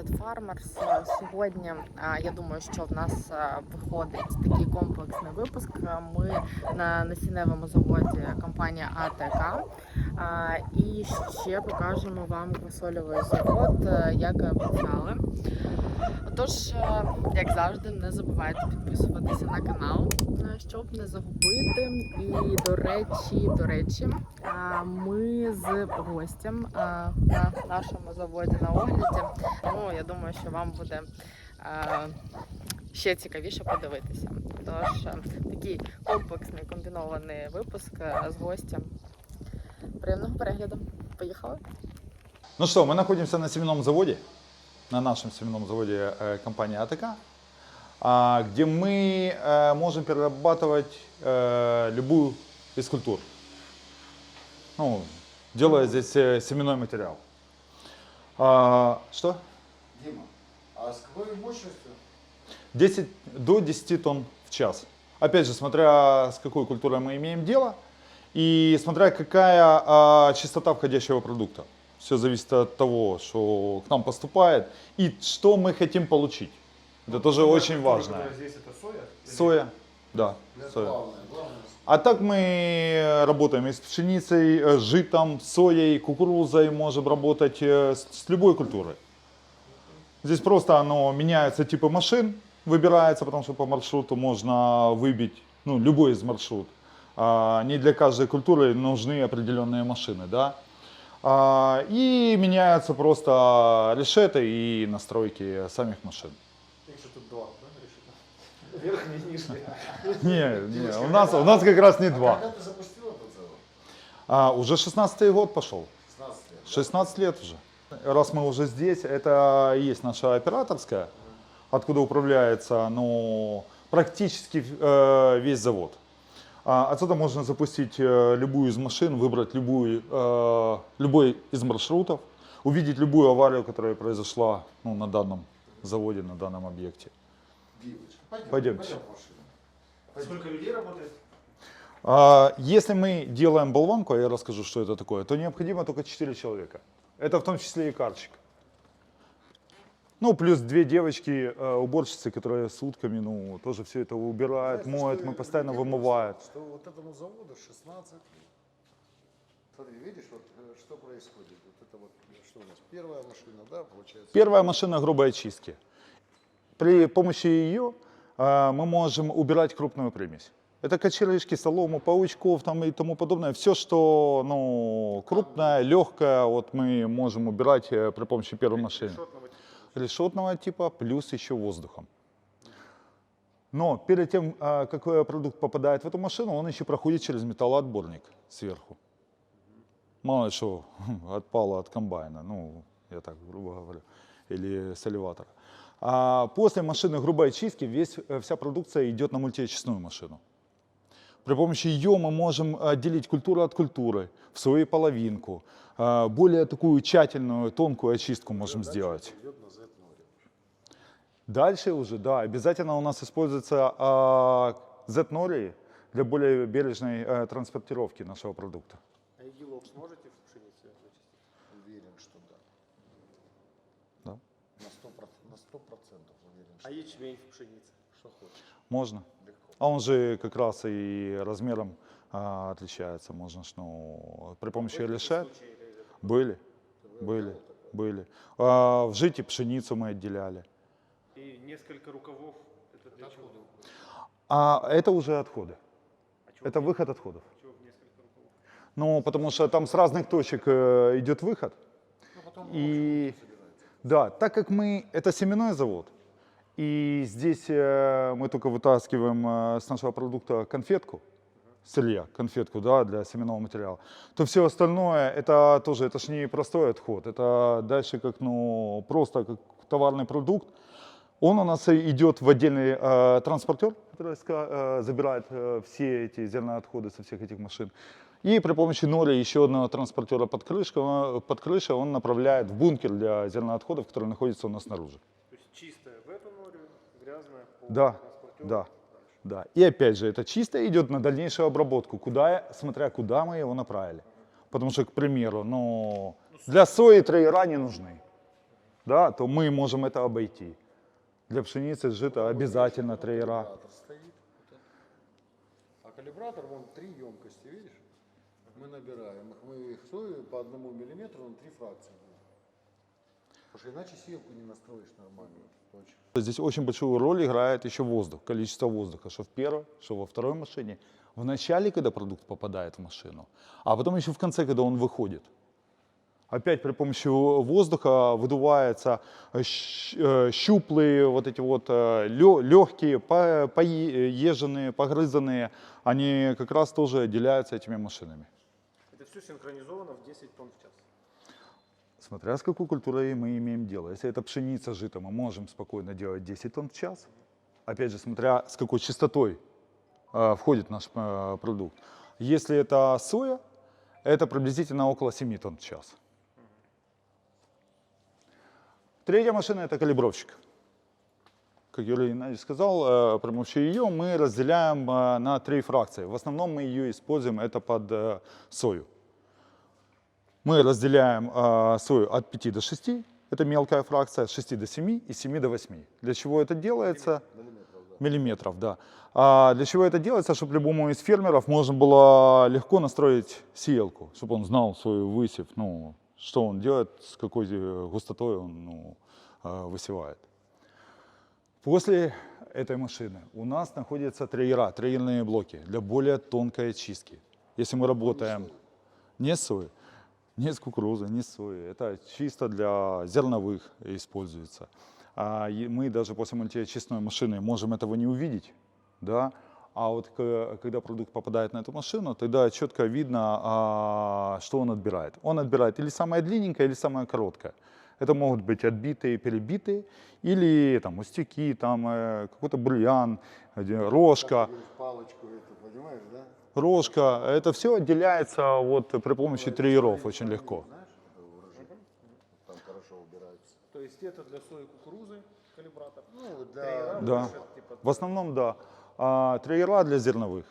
United Farmers. Е, Сьогодні е, я думаю, що в нас е, виходить такий комплексний випуск. Ми на насінневому заводі компанія АТК. І ще покажемо вам квасольовий завод, як обіцяли. Отож, е, як завжди, не забувайте підписуватися на канал, е, щоб не загубити. І до речі, до речі, е, ми з гостем на нашому заводі на огляді. Ну, я думаю, що вам буде ще цікавіше подивитися. Тож такий комплексний комбінований випуск з гостем. Приємного перегляду. Поїхали! Ну что, мы находимся на семенном заводе, на нашем семенном заводе э, компании АТК, а, где мы э, можем перерабатывать э, любую из культур. Ну, делая здесь семенной материал. А, что? Дима, а с какой мощностью? 10, до 10 тонн в час. Опять же, смотря с какой культурой мы имеем дело и смотря какая а, частота входящего продукта. Все зависит от того, что к нам поступает и что мы хотим получить. Это тоже очень важно. Здесь это соя? Соя, да, Для соя. главное, главное. А так мы работаем и с пшеницей, э, с житом, с соей, кукурузой, можем работать э, с, любой культурой. Здесь просто оно меняются типы машин, выбирается, потому что по маршруту можно выбить ну, любой из маршрут. А, не для каждой культуры нужны определенные машины, да. А, и меняются просто решеты и настройки самих машин. Их же тут два, да, решета? Верхний и нижний. Не, не, у нас, у нас как раз не А два. когда ты запустил этот завод? А, уже 16 год пошел. 16 лет. да? 16 лет уже. Раз мы уже здесь, это и есть наша операторская, откуда управляется ну, практически э, весь завод. А, отсюда можно запустить э, любую из машин, выбрать любую, э, любой из маршрутов, увидеть любую аварию, которая произошла ну, на данном заводе, на данном объекте. Пойдем, Пойдемте. пойдем. Сколько людей работает? А, Если мы делаем болванку, а я расскажу, что это такое, то необходимо только 4 человека. Это в том числе и карщик. Ну, плюс две девочки, э, уборщицы, которые сутками, ну, тоже все это убирают, Знаешь, моют, что мы я постоянно видел, вымывают. Что вот этому заводу 16 лет. Смотри, видишь, вот э, что происходит? Вот это вот, э, что у нас, первая машина, да, получается? Первая машина грубой очистки. При помощи ее э, мы можем убирать крупную примесь. Это кочерышки, солому, паучков там и тому подобное. Все, что ну, крупное, легкое, вот мы можем убирать э, при помощи первой машины. Решетного. Решетного типа, плюс еще воздухом. Но перед тем, а, как э, продукт попадает в эту машину, он еще проходит через металлоотборник сверху. Мало ли что отпало от комбайна, ну, я так грубо говорю, или с элеватора. А после машины грубой очистки весь, э, вся продукция идет на мультиочистную машину. При помощи ее мы можем отделить культуру от культуры, в свою половинку. А, Более такую тщательную, тонкую очистку можем сделать. Дальше уже, да, обязательно у нас используется а, Z-нори для более бережной э, транспортировки нашего продукта. А игилок сможете в пшенице вычистить? Уверен, что да. Да. На 100%, на 100 процентов уверен, что А ячмень в пшенице? Что хочешь? Можно. легко. А он же как раз и размером а, отличается. Можно ж, ну, при помощи или- Были, были, были. А, в жите пшеницу мы отделяли. И несколько рукавов. Это для чего? А это уже отходы. А Это выход отходов. чего в несколько рукавов? Ну, потому что там с разных точек э, идет выход. Ну, потом И да, так как мы это семенной завод, и здесь э, мы только вытаскиваем э, с нашего продукта конфетку, сырья, конфетку, да, для семенного материала, то все остальное это тоже, это ж не простой отход, это дальше как, ну, просто как товарный продукт. Он у нас идет в отдельный э, транспортер, который э, забирает э, все эти зерноотходы со всех этих машин. И при помощи нори еще одного транспортера под, крышкой, он- под крышей он направляет в бункер для зерноотходов, который находится у нас снаружи. То есть чистая в эту норю, грязная по Да, транспортеру. да. Да. И опять же, это чисто идет на дальнейшую обработку, куда, смотря куда мы его направили. Потому что, к примеру, ну, для сои трейера не нужны. да, то мы можем это обойти. Для пшеницы, жита обязательно это. А калибратор, вон три емкости, видишь? Мы набираем мы их сою по одному миллиметру на три фракции. Потому что иначе силку не настроишь нормально. Точно. Здесь очень большую роль играет еще воздух, количество воздуха, что в первой, что во второй машине. В начале, когда продукт попадает в машину, а потом еще в конце, когда он выходит. Опять при помощи воздуха выдуваются э, э, щуплые, вот эти вот легкие, поезженные, погрызанные. Они как раз тоже отделяются этими машинами. Это все синхронизовано в 10 тонн в час. Смотря с какой культурой мы имеем дело. Если это пшеница, жито, мы можем спокойно делать 10 тонн в час. Опять же, смотря с какой частотой э, входит наш э, продукт. Если это соя, это приблизительно около 7 тонн в час. Третья машина – это калибровщик. Как Юрий Геннадьевич сказал, э, помощи ее мы разделяем э, на три фракции. В основном мы ее используем это под э, сою. Мы разделяем сою от 5 до 6, это мелкая фракция, от 6 до 7 и 7 до 8. Для чего это делается? Миллиметров, да. А для чего это делается? Чтобы любому из фермеров можно было легко настроить сеялку, чтобы он знал свою высев, ну, что он делает, с какой э, густотой он ну, э, высевает. После этой машины у нас находятся трейера, трейерные блоки для более тонкой очистки. Если мы работаем не с соей, не с кукурузой, не с соей, это чисто для зерновых используется. А мы даже после мультиочистной машины можем этого не увидеть, да, а вот когда продукт попадает на эту машину, тогда четко видно, а, что он отбирает. Он отбирает или самое длинненькое, или самое короткое. Это могут быть отбитые, перебитые, или там устюки, там э, какой-то э, рожка, Палочку эту, понимаешь, да? рожка. Это все отделяется вот при помощи триеров очень легко. Там хорошо убирается. То есть это для сои кукурузы калибратор. Ну, Трейера для... Да. типа, В основном, да. А, триера для зерновых.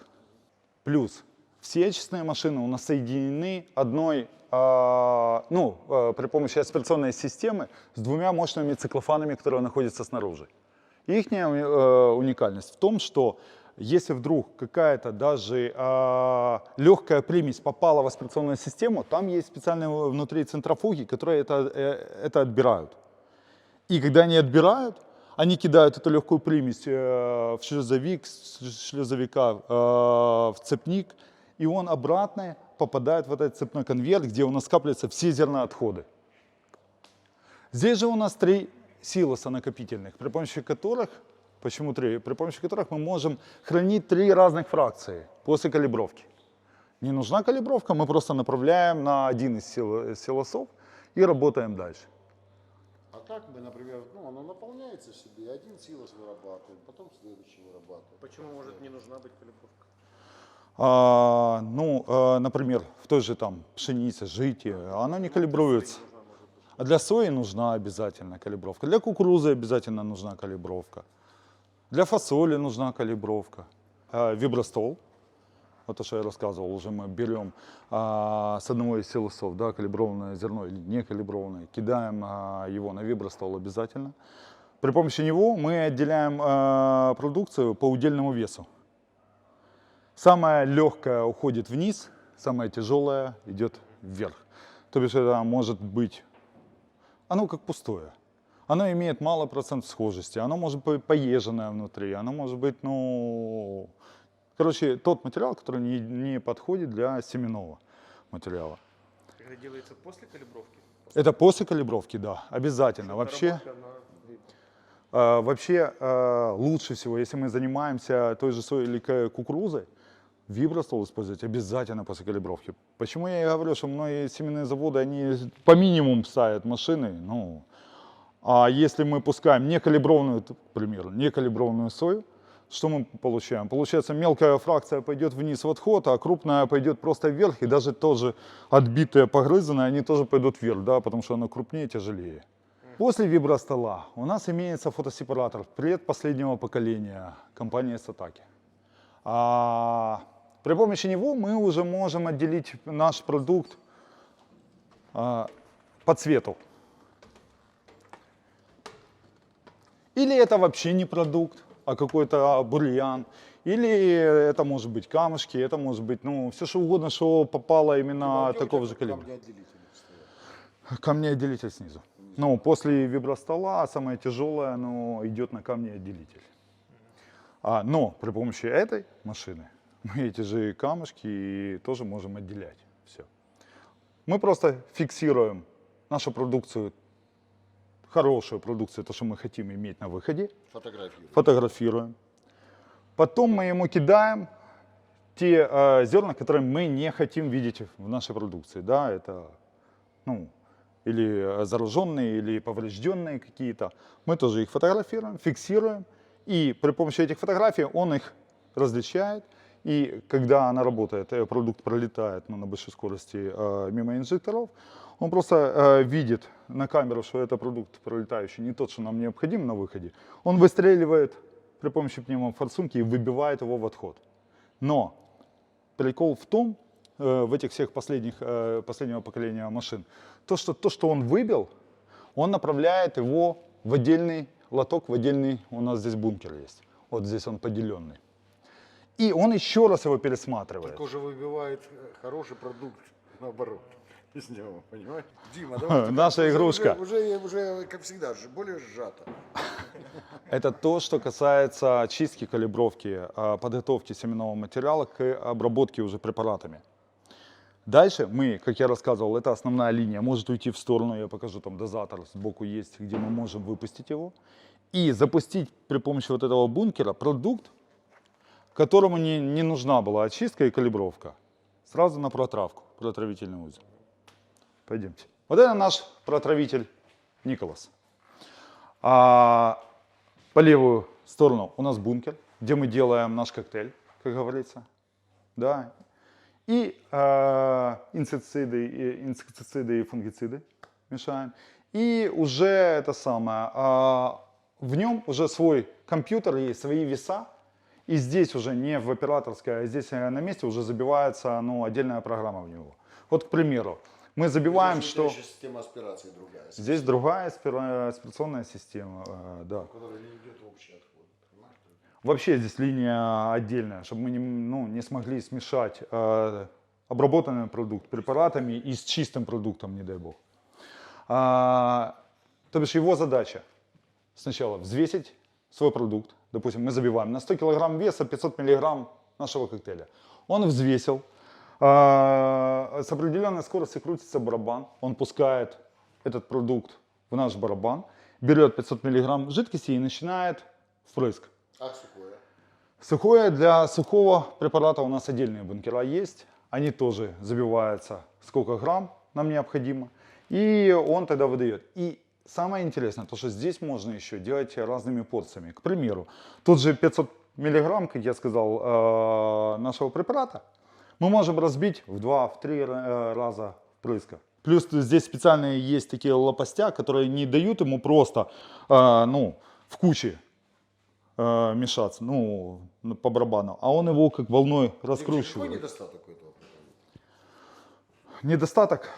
Плюс все очистные машины у нас соединены одной, а, ну, а, при помощи аспирационной системы с двумя мощными циклофанами, которые находятся снаружи. Их уникальность в том, что если вдруг какая-то даже легкая примесь попала в аспирационную систему, там есть специальные внутри центрофуги, которые это, э, это отбирают. И когда они отбирают, они кидают эту легкую примесь э, в шлюзовик, с шлюзовика э, в цепник, и он обратно попадает в этот цепной конверт, где у нас скапливаются все зерноотходы. Здесь же у нас три силоса накопительных, при помощи которых, почему три, при помощи которых мы можем хранить три разных фракции после калибровки. Не нужна калибровка, мы просто направляем на один из сил- силосов и работаем дальше. А так мы, например, ну, оно наполняется себе, один силос вырабатывает, потом следующий вырабатывает. Почему может не нужна быть калибровка? А, ну, э, например, в той же там пшенице, жите, оно не калибруется. А для сои нужна обязательно калибровка. Для кукурузы обязательно нужна калибровка. Для фасоли нужна калибровка. А, вибростол, вот то, что я рассказывал, уже мы берем а, с одного из силосов, да, калиброванное зерно или не калиброванное, кидаем а, его на вибростол обязательно. При помощи него мы отделяем а, продукцию по удельному весу. Самая легкая уходит вниз, самая тяжелая идет вверх. То бишь это может быть, оно как пустое. Оно имеет мало процентов схожести, оно может быть поезженное внутри, оно может быть, ну, короче, тот материал, который не, не подходит для семенного материала. Это делается после калибровки? Это после калибровки, да, обязательно. Вообще, на- Э, Вообще э, лучше всего, если мы занимаемся той же соей или кукурузой, вибростол использовать обязательно после калибровки. Почему я и говорю, что многие семенные заводы, они по минимуму ставят машины, ну, а если мы пускаем некалиброванную, к примеру, некалиброванную сою, что мы получаем? Получается, мелкая фракция пойдет вниз в отход, а крупная пойдет просто вверх, и даже тоже отбитые, погрызанные, они тоже пойдут вверх, да, потому что она крупнее, тяжелее. После вибростола у нас имеется фотосепаратор предпоследнего поколения компании Сатаки. А при помощи него мы уже можем отделить наш продукт а, по цвету. Или это вообще не продукт, а какой-то бурьян. Или это может быть камушки, это может быть, ну, все что угодно, что попало именно Балки у такого же калибра. Камнеотделитель снизу. Ну, после вибростола самое тяжелое, оно идет на камнеотделитель. А, но при помощи этой машины мы эти же камушки тоже можем отделять. Все. Мы просто фиксируем нашу продукцию, хорошую продукцию, то, что мы хотим иметь на выходе, Фотографии. фотографируем. Потом мы ему кидаем те э, зерна, которые мы не хотим видеть в нашей продукции. Да, это ну, или зараженные, или поврежденные какие-то. Мы тоже их фотографируем, фиксируем. И при помощи этих фотографий он их различает. И когда она работает, э, продукт пролетает ну, на большой скорости э, мимо инжекторов, он просто э, видит на камеру, что это продукт пролетающий, не тот, что нам необходим на выходе. Он выстреливает при помощи пневмофорсунки и выбивает его в отход. Но прикол в том, э, в этих всех последних, э, последнего поколения машин, то что, то, что он выбил, он направляет его в отдельный лоток, в отдельный, у нас здесь бункер есть. Вот здесь он поделенный. И он еще раз его пересматривает. Так уже выбивает э, хороший продукт наоборот него, понимаешь? Дима, давай. Наша игрушка. Уже, уже, уже, как всегда, более сжато. Это то, что касается очистки, калибровки, а, подготовки семенного материала к обработке уже препаратами. Дальше мы, как я рассказывал, это основная линия, может уйти в сторону, я покажу, там дозатор сбоку есть, где мы можем выпустить его, и запустить при помощи вот этого бункера продукт, которому не, не нужна была очистка и калибровка, сразу на протравку, протравительный узел. Пойдемте. Вот это наш протравитель Николас. А по левую сторону у нас бункер, где мы делаем наш коктейль, как говорится. Да. И э, инсектициды, и инсектициды и фунгициды мешаем. И уже это самое, а, в нем уже свой компьютер есть, свои веса. И здесь уже не в операторской, а здесь э, на месте уже забивается ну, отдельная программа в него. Вот, к примеру, мы забиваем, что... еще система аспирации другая, Здесь другая аспира- аспирационная система, э, да. которая не идет общий отход. Вообще здесь линия отдельная, чтобы мы не, ну, не смогли смешать э, обработанный продукт препаратами и с чистым продуктом, не дай бог. А, то бишь его задача сначала взвесить свой продукт. Допустим, мы забиваем на 100 килограмм веса 500 миллиграмм нашего коктейля. Он взвесил, с определенной скоростью крутится барабан, он пускает этот продукт в наш барабан, берет 500 миллиграмм жидкости и начинает впрыск. А сухое? Сухое для сухого препарата у нас отдельные бункера есть. Они тоже забиваются сколько грамм нам необходимо. И он тогда выдает. И самое интересное, то что здесь можно еще делать разными порциями. К примеру, тот же 500 миллиграмм, как я сказал, э, нашего препарата, мы можем разбить в 2-3 раза впрыска. Плюс здесь специальные есть такие лопастя, которые не дают ему просто э, ну, в куче э, мешаться, ну, по барабану, а он его как волной Дим, Какой раскручивает. недостаток у этого? Недостаток,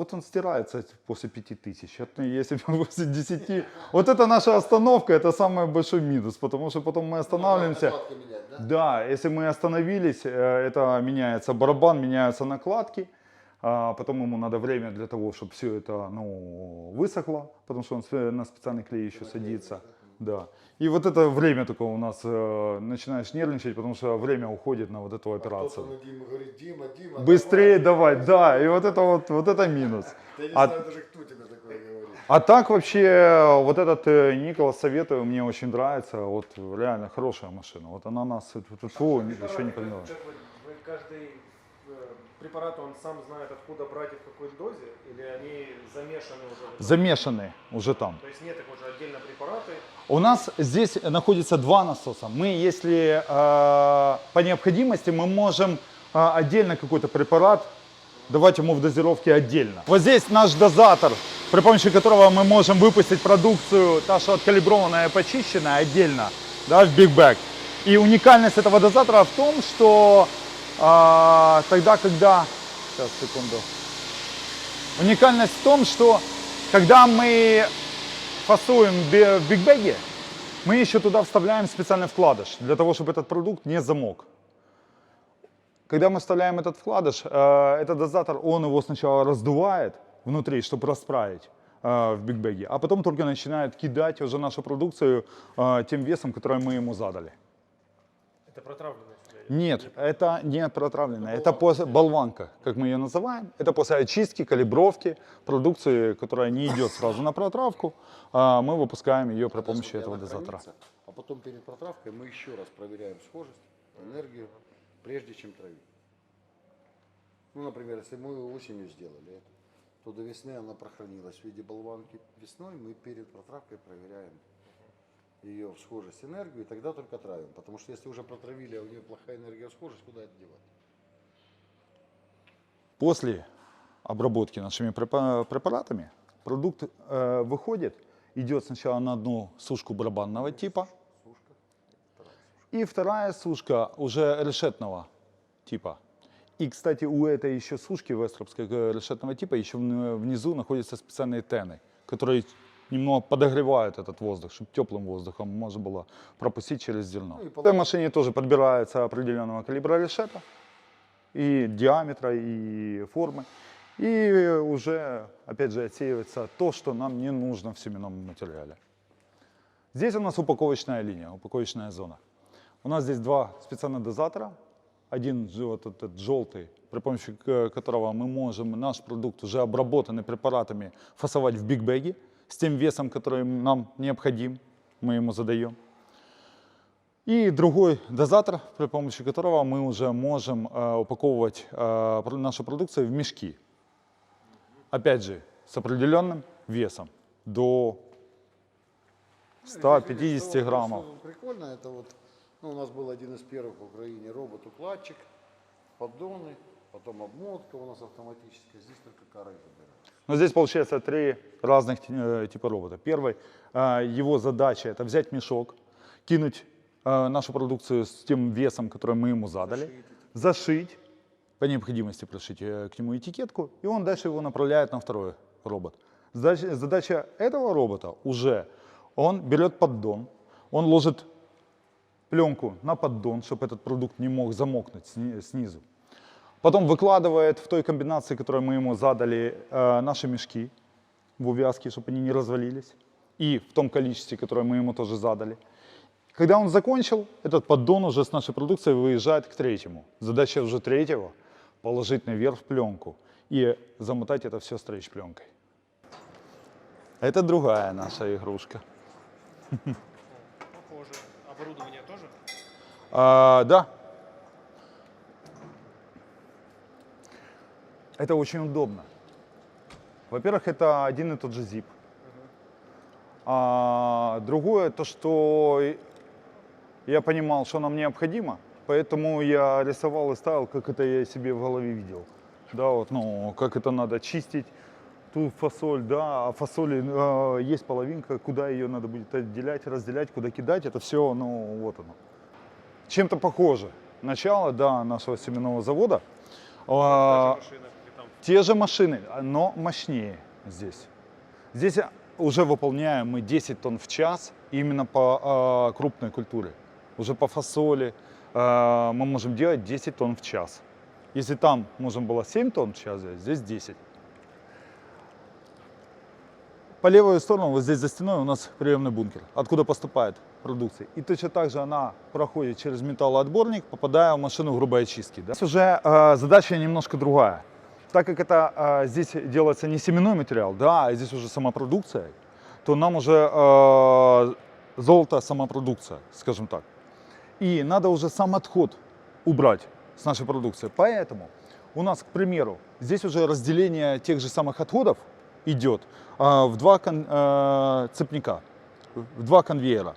вот он стирается после пяти тысяч, Это если бы после 10, вот это наша остановка, это самый большой минус, потому что потом мы останавливаемся. Накладка менять, да? Да, если мы остановились, э, это меняется барабан, меняются накладки, а потом ему надо время для того, чтобы все это ну, высохло, потому что он на специальный клей еще садится. Да. И вот это время только у нас э, начинаешь нервничать, потому что время уходит на вот эту операцию. Кто-то на Диму говорит, Дима, Дима, Быстрее давай, да, и вот это вот, вот это минус. Я не А- знаю даже, кто тебе такое говорит. А так вообще, вот этот э, Николас советую, мне очень нравится, вот реально хорошая машина. Вот она нас, фу, фу, еще не поняла. Вы каждый э, препарат, он сам знает, откуда брать и в какой дозе, или они замешаны уже? Замешаны уже там. То есть нет их уже отдельно препараты, У нас здесь находится два насоса. Мы, если э, по необходимости, мы можем э, отдельно какой-то препарат давать ему в дозировке отдельно. Вот здесь наш дозатор, при помощи которого мы можем выпустить продукцию, та, что откалиброванная и почищенная, отдельно, да, в Big Bag. И уникальность этого дозатора в том, что э, тогда, когда... Сейчас, секунду. Уникальность в том, что когда мы фасуем в бигбеге, мы еще туда вставляем специальный вкладыш, для того, чтобы этот продукт не замок. Когда мы вставляем этот вкладыш, э, этот дозатор, он его сначала раздувает внутри, чтобы расправить э, в бигбеге, а потом только начинает кидать уже нашу продукцию э, тем весом, который мы ему задали. Это протравленное филе? Нет, это не протравленная, это после болванка, как мы ее называем. Это после очистки, калибровки продукции, которая не идет сразу на протравку, а мы выпускаем ее при помощи этого дозатора. А потом перед протравкой мы еще раз проверяем схожесть, энергию, прежде чем травить. Ну, например, если мы осенью сделали это, то до весны она прохранилась в виде болванки. Весной мы перед протравкой проверяем ее в схожесть энергию, и тогда только травим. Потому что если уже протравили, а у нее плохая энергия в схожесть, куда это девать? После обработки нашими препа- препаратами продукт э, выходит, идет сначала на одну сушку барабанного типа, и вторая сушка уже решетного типа. И, кстати, у этой еще сушки вестропской э, решетного типа еще вн- внизу находятся специальные тены, которые немного подогревают этот воздух, чтобы теплым воздухом можно было пропустить через зерно. Ну и В этой машине тоже подбирается определенного калибра решета, и диаметра, и формы. И уже, опять же, отсеивается то, что нам не нужно в семенном материале. Здесь у нас упаковочная линия, упаковочная зона. У нас здесь два специальных дозатора. Один вот этот желтый, при помощи к- которого мы можем наш продукт, уже обработанный препаратами, фасовать в бигбеге с тем весом, который нам необходим, мы ему задаем. И другой дозатор, при помощи которого мы уже можем э, упаковывать э, нашу продукцию в мешки. Опять же, с определенным весом, до Ну, и здесь, видишь, 150 что- граммов. Прикольно, это вот, ну, у нас был один из первых в Украине робот-укладчик, поддоны, потом обмотка у нас автоматическая, здесь только коры забирают. Но здесь получается три разных э, типа робота. Первый, э, его задача это взять мешок, кинуть э, нашу продукцию с тем весом, который мы ему задали, зашить, по необходимости пришить к нему этикетку, и он дальше его направляет на второй робот. Задача, задача этого робота уже, он берет поддон, он ложит пленку на поддон, чтобы этот продукт не мог замокнуть сни- снизу. Потом выкладывает в той комбинации, которую мы ему задали, э, наши мешки в увязке, чтобы они не развалились. И в том количестве, которое мы ему тоже задали. Когда он закончил, этот поддон уже с нашей продукцией выезжает к третьему. Задача уже третьего – положить наверх пленку и замотать это все стрейч-пленкой. Это другая наша игрушка. Похоже. Оборудование тоже? А, да. Это очень удобно. Во-первых, это один и тот же zip. А другое, то, что я понимал, что нам необходимо, поэтому я рисовал и ставил, как это я себе в голове видел. Да, вот, ну, как это надо чистить, ту фасоль, да, а фасоли э, есть половинка, куда ее надо будет отделять, разделять, куда кидать, это все, ну, вот оно чем-то похоже. Начало, да, нашего семенного завода. А, Та те же машины, но мощнее здесь. Здесь уже выполняем мы 10 тонн в час именно по а, крупной культуре. Уже по фасоли а, мы можем делать 10 тонн в час. Если там можем было 7 тонн в час, здесь 10. По левую сторону, вот здесь за стеной у нас приемный бункер, откуда поступает продукция. И точно так же она проходит через металлоотборник, попадая в машину грубой очистки. Да? Здесь уже э, задача немножко другая. Так как это э, здесь делается не семенной материал, да, а здесь уже сама продукция, то нам уже э, золото сама продукция, скажем так. И надо уже сам отход убрать с нашей продукции. Поэтому у нас, к примеру, здесь уже разделение тех же самых отходов идет а, в два кон- э, цепника, в два конвейера.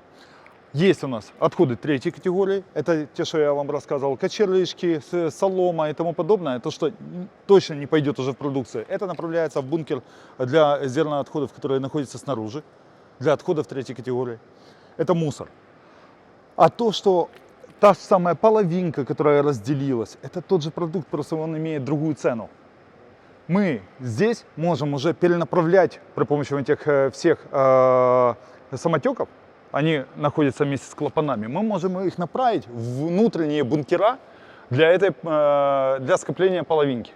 Есть у нас отходы третьей категории, это те, что я вам рассказывал, кочерышки, с- солома и тому подобное, то, что точно не пойдет уже в продукцию. Это направляется в бункер для зерноотходов, которые находятся снаружи, для отходов третьей категории. Это мусор. А то, что та же самая половинка, которая разделилась, это тот же продукт, просто он имеет другую цену. мы здесь можем уже перенаправлять при помощи этих э, всех э, самотеков, они находятся вместе с клапанами, мы можем их направить в внутренние бункера для, этой, э, для скопления половинки.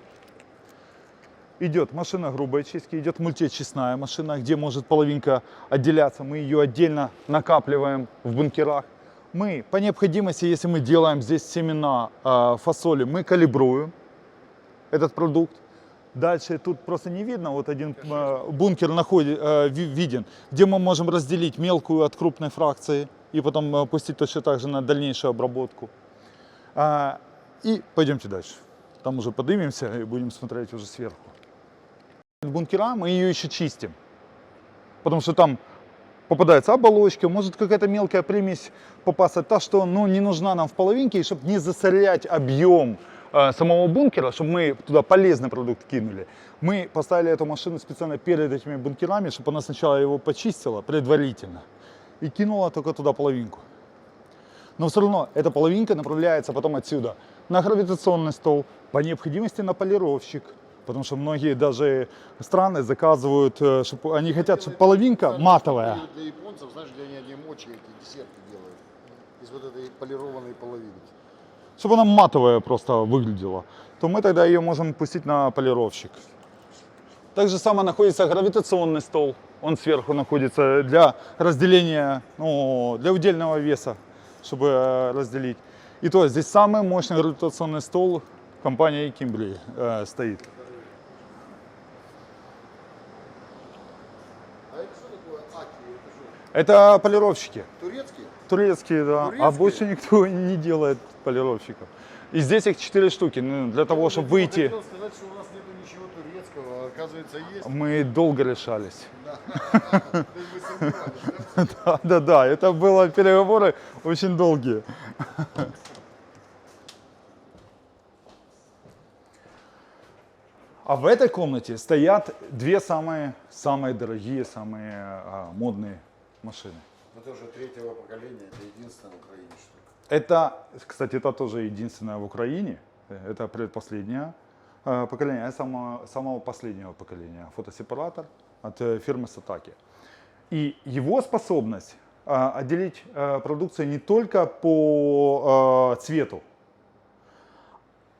Идет машина грубой чистки, идет мультиочистная машина, где может половинка отделяться. Мы ее отдельно накапливаем в бункерах. Мы по необходимости, если мы делаем здесь семена э, фасоли, мы калибруем этот продукт. Дальше тут просто не видно, вот один э, бункер находит, э, ви- виден, где мы можем разделить мелкую от крупной фракции и потом э, пустить точно так же на дальнейшую обработку. А, и пойдемте дальше. Там уже поднимемся и будем смотреть уже сверху. Бункера мы ее еще чистим, потому что там попадается оболочка, может какая-то мелкая примесь попасться, та, что ну, не нужна нам в половинке, и чтобы не засорять объем самого бункера, чтобы мы туда полезный продукт кинули, мы поставили эту машину специально перед этими бункерами, чтобы она сначала его почистила предварительно и кинула только туда половинку. Но все равно эта половинка направляется потом отсюда на гравитационный стол, по необходимости на полировщик. Потому что многие даже страны заказывают, э, чтоб- они хотят, чтобы половинка матовая. Для японцев, знаешь, где они, они мочи эти десерты делают. Из вот этой полированной половинки. Чтобы она матовая просто выглядела, то мы тогда ее можем пустить на полировщик. Так же самое находится гравитационный стол. Он сверху находится для разделения, ну, для удельного веса, чтобы э, разделить. И то здесь самый мощный гравитационный стол компании Kimberly э, стоит. А Это полировщики. турецкие? Турецкие, да. А Турецкие? больше никто не делает полировщиков. И здесь их четыре штуки, ну, для того, чтобы выйти. Я хотел сказать, что у нас нету ничего турецкого, а оказывается есть. Мы долго решались. Да, да, да, это было переговоры очень долгие. А в этой комнате стоят две самые, самые дорогие, самые а, модные машины. Это уже третьего поколения, это единственное в Украине штука. Это, кстати, это тоже единственное в Украине. Это предпоследнее э, поколение, а самого, самого последнего поколения фотосепаратор от э, фирмы Сатаки. И его способность э, отделить продукцию не только по цвету,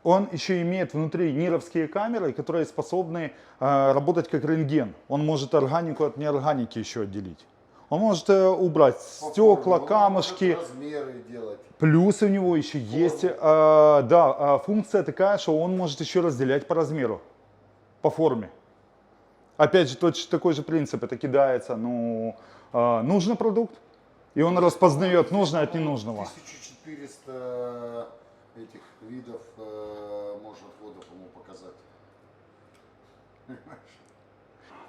он еще имеет внутри нировские камеры, которые способны э, работать как рентген. Он может органику от неорганики еще отделить. Он может э, убрать стекла, может камушки. Размеры делать. Плюс у него еще есть, э, да, э, функция такая, что он может еще разделять по размеру, по форме. Опять же, точно такой же принцип, это кидается, ну, э, нужный продукт, и он распознает нужное от ненужного. 1400 этих видов э, может отводов ему показать.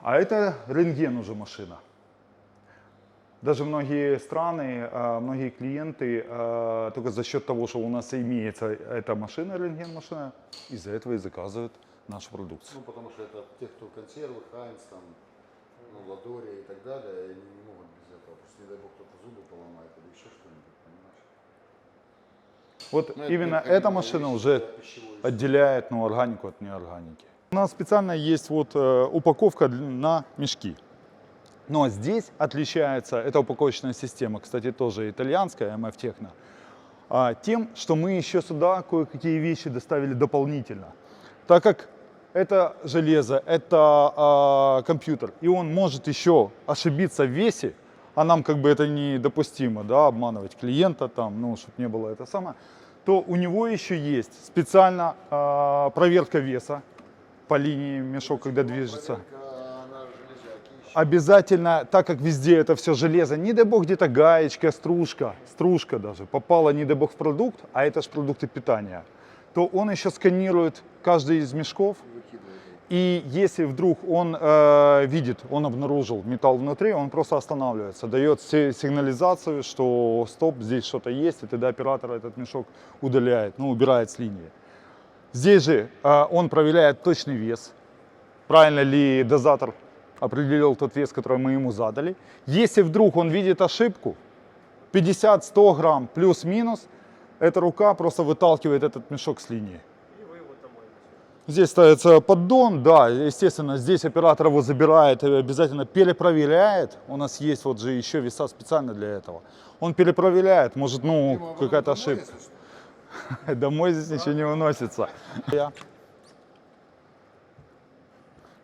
А это рентген уже машина. Даже многие страны, э, многие клиенты э, только за счет того, что у нас имеется эта машина, рентген-машина, из-за этого и заказывают нашу продукцию. Ну, потому что это те, кто консервы, Хайнс, там, ну, Ладория и так далее, они не могут без этого. Что, не дай бог, кто-то зубы поломает или еще что-нибудь, понимаешь? Вот Ну, это именно необходимая эта машина уже отделяет ну, органику от неорганики. У нас специально есть вот э, упаковка на мешки. Но здесь отличается эта упаковочная система, кстати, тоже итальянская, MF Techno, а, тем, что мы еще сюда кое-какие вещи доставили дополнительно. Так как это железо, это а, компьютер, и он может еще ошибиться в весе, а нам как бы это недопустимо, да, обманывать клиента там, ну, чтобы не было это самое, то у него еще есть специально а, проверка веса по линии мешок, когда движется. Проверка. Обязательно, так как везде это все железо, не дай бог где-то гаечка, стружка, стружка даже, попала, не дай бог, в продукт, а это же продукты питания, то он еще сканирует каждый из мешков, и если вдруг он э, видит, он обнаружил металл внутри, он просто останавливается, дает си- сигнализацию, что стоп, здесь что-то есть, и тогда оператор этот мешок удаляет, ну, убирает с линии. Здесь же э, он проверяет точный вес, правильно ли дозатор определил тот вес, который мы ему задали. Если вдруг он видит ошибку, 50-100 грамм плюс-минус, эта рука просто выталкивает этот мешок с линии. Здесь ставится поддон, да, естественно, здесь оператор его забирает, и обязательно перепроверяет. У нас есть вот же еще веса специально для этого. Он перепроверяет, может, ну, а какая-то ошибка. Домой здесь ничего не выносится. Я.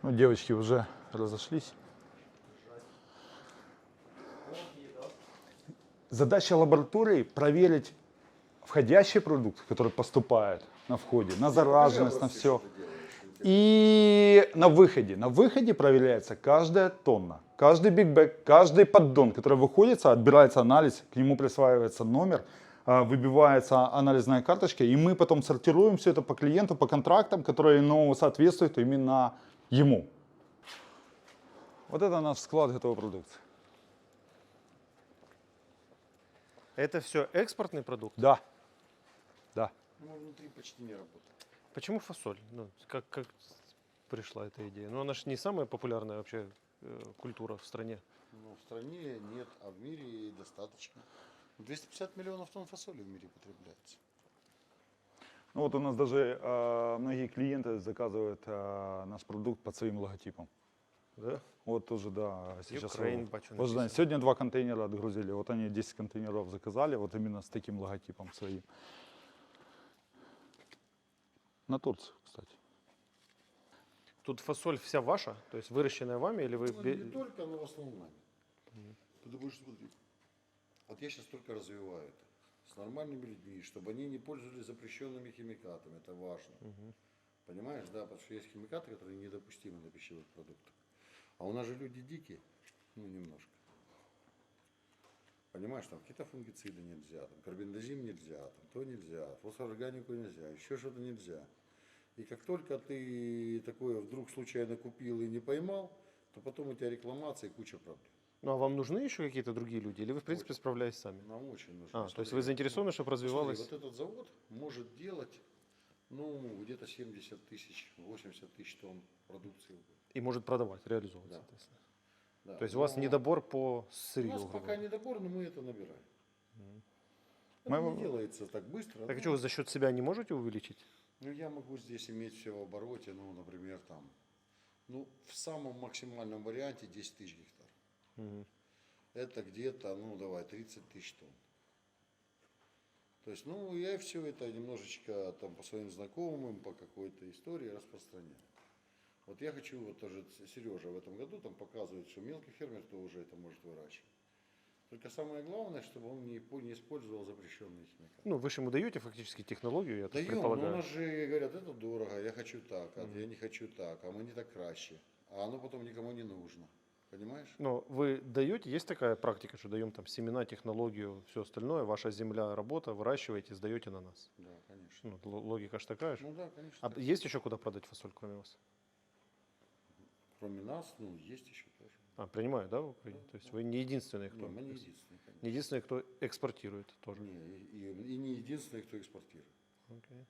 Ну, девочки уже разошлись. Задача лаборатории проверить входящий продукт, который поступает на входе, на зараженность, на все. И на выходе. На выходе проверяется каждая тонна, каждый бигбэк, каждый поддон, который выходит, отбирается анализ, к нему присваивается номер, а, выбивается анализная карточка, и мы потом сортируем все это по клиенту, по контрактам, которые ну, соответствуют именно ему. Вот это наш склад готовой продукции. Это все экспортный продукт? Да. Да. Ну, внутри почти не работает. Почему фасоль? Ну, как, как пришла эта идея? Ну, она же не самая популярная вообще э, культура в стране. Ну, в стране нет, а в мире достаточно. 250 миллионов тонн фасоли в мире потребляется. Ну вот у нас даже э, многие клиенты заказывают э, наш продукт под своим логотипом. Да? Вот тоже, да, сейчас. Ukraine, вот- написано. сегодня два контейнера отгрузили. Вот они 10 контейнеров заказали, вот именно с таким логотипом своим. На Турцию, кстати. Тут фасоль вся ваша? То есть выращенная вами или вы... Ну, не только, но в основном нами. Потому что, смотри, вот я сейчас только развиваю это с нормальными людьми, чтобы они не пользовались запрещенными химикатами, это важно. Понимаешь, да, потому что есть химикаты, которые недопустимы на пищевых продуктах. А у нас же люди дикие, ну, немножко. Понимаешь, там какие-то фунгициды нельзя, там карбендазим нельзя, там то нельзя, фосфорорганику нельзя, еще что-то нельзя. И как только ты такое вдруг случайно купил и не поймал, то потом у тебя рекламация и куча проблем. Ну, а вам нужны еще какие-то другие люди? Или вы, в принципе, справляетесь сами? Нам очень нужно. А, то есть вы заинтересованы, чтобы развивалось... Смотри, вот этот завод может делать, ну, где-то 70 тысяч, 80 тысяч тонн продукции. в год. И может продавать, реализовывать, Да. соответственно. Да. То есть у вас Но недобор по У сырью, нас грубо пока недобор, но мы это набираем. Это Мы- не делается так быстро. Так ну, что, вы за счет себя не можете увеличить? Ну, я могу здесь иметь все в обороте, ну, например, там, ну, в самом максимальном варианте 10 тысяч гектар. Мгм. Это где-то, ну, давай, 30 тысяч тонн. То есть, ну, я все это немножечко там по своим знакомым, по какой-то истории распространяю. Вот я хочу, вот тоже Сережа в этом году там показывает, что мелкий фермер тоже это может выращивать. Только самое главное, чтобы он не, не использовал запрещенные химикаты. Ну, вы же ему даете фактически технологию, я так Даем, но у нас же говорят, это дорого, я хочу так, а я не хочу так, а мені так краще. А оно потом никому не нужно. Понимаешь? Но вы даете, есть такая практика, что даем там семена, технологию, все остальное, ваша земля, работа, выращиваете, сдаете на нас. Да, конечно. Ну, логика ж такая же. Ну да, конечно. А есть еще куда продать фасоль, кроме вас? Кроме нас, ну, есть еще тоже. А, принимают, да, в Украине? То есть вы не единственные, кто... Не, мы не единственные, конечно. не единственные, кто экспортирует тоже. Не, и, и- не единственные, кто экспортирует. Окей.